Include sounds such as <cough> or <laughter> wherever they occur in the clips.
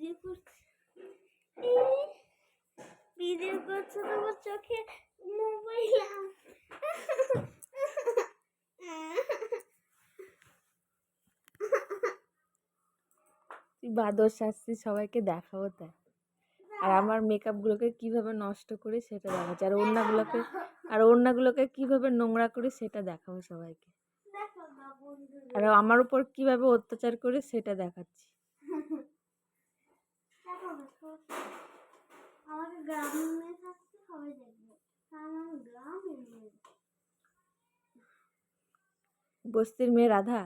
Video করছে। Video করছে তোমার চোখে মোবাইল বাদর শাস্তি সবাইকে দেখাবো তাই আর আমার মেকআপগুলোকে কীভাবে নষ্ট করি সেটা দেখাচ্ছি। আর ওড়নাগুলোকে আর ওড়নাগুলোকে কীভাবে নোংরা করি সেটা দেখাবো সবাইকে। আর আমার উপর কীভাবে অত্যাচার করি সেটা দেখাচ্ছি। <laughs> আমাকে গ্রামে থাকতে সবাই দেখবে কারণ আমি গ্রামে মেয়ে। বস্তির মেয়ে রাধা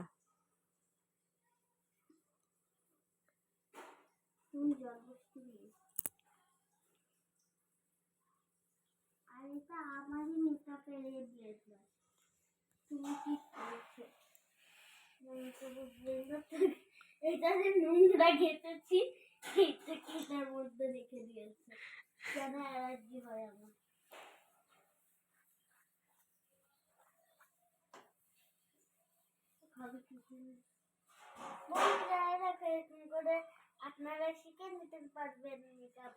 আর এটা আমারই মেকআপের ব্লেজার তুমি কি করেছ এটা যে নোংরা ঘেটেছি এইটাকে মধ্যে রেখে দিয়েছে কেন অ্যালার্জি হয় আমার আপনারা শিখে নিতে পারবেন মেকআপ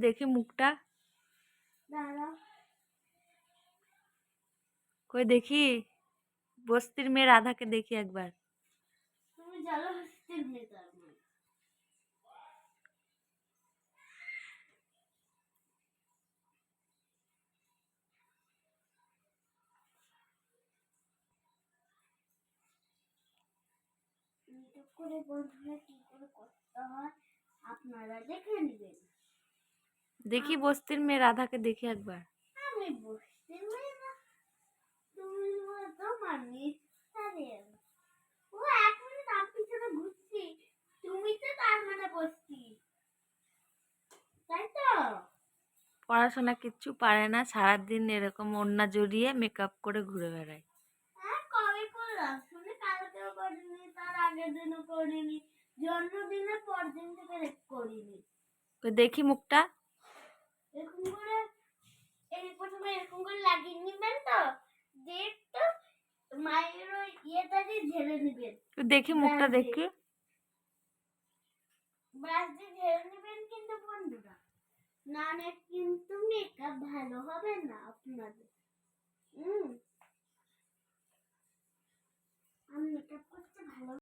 দেখি মুখটা দাঁড়াও কই দেখি বস্তির মেয়ে রাধাকে দেখি একবার তুমি জানো হস্তের ভেতর মানে মেকআপ করে বন্ধুরা কি করে করতে হয় আপনারা দেখে নেবেন দেখি বস্তির মেয়ে রাধাকে দেখি একবার। মানে পড়াশোনা কিচ্ছু পারে না সারাদিন এরকম ওড়না জড়িয়ে মেকআপ করে ঘুরে বেড়ায়। হ্যাঁ দেখি মুখটা। এরকম করে এই প্রথমে এরকম করে লাগিয়ে নেবেন তো দিয়ে তো মায়ের ওই ইয়েটা দিয়ে ঝেড়ে নেবেন। দেখি মুখটা দেখি। ব্রাশ দিয়ে ঝেড়ে নেবেন কিন্তু বন্ধুরা। না না কিন্তু মেকআপ ভালো হবে না আপনাদের। হুম। আমি মেকআপ করতে ভালো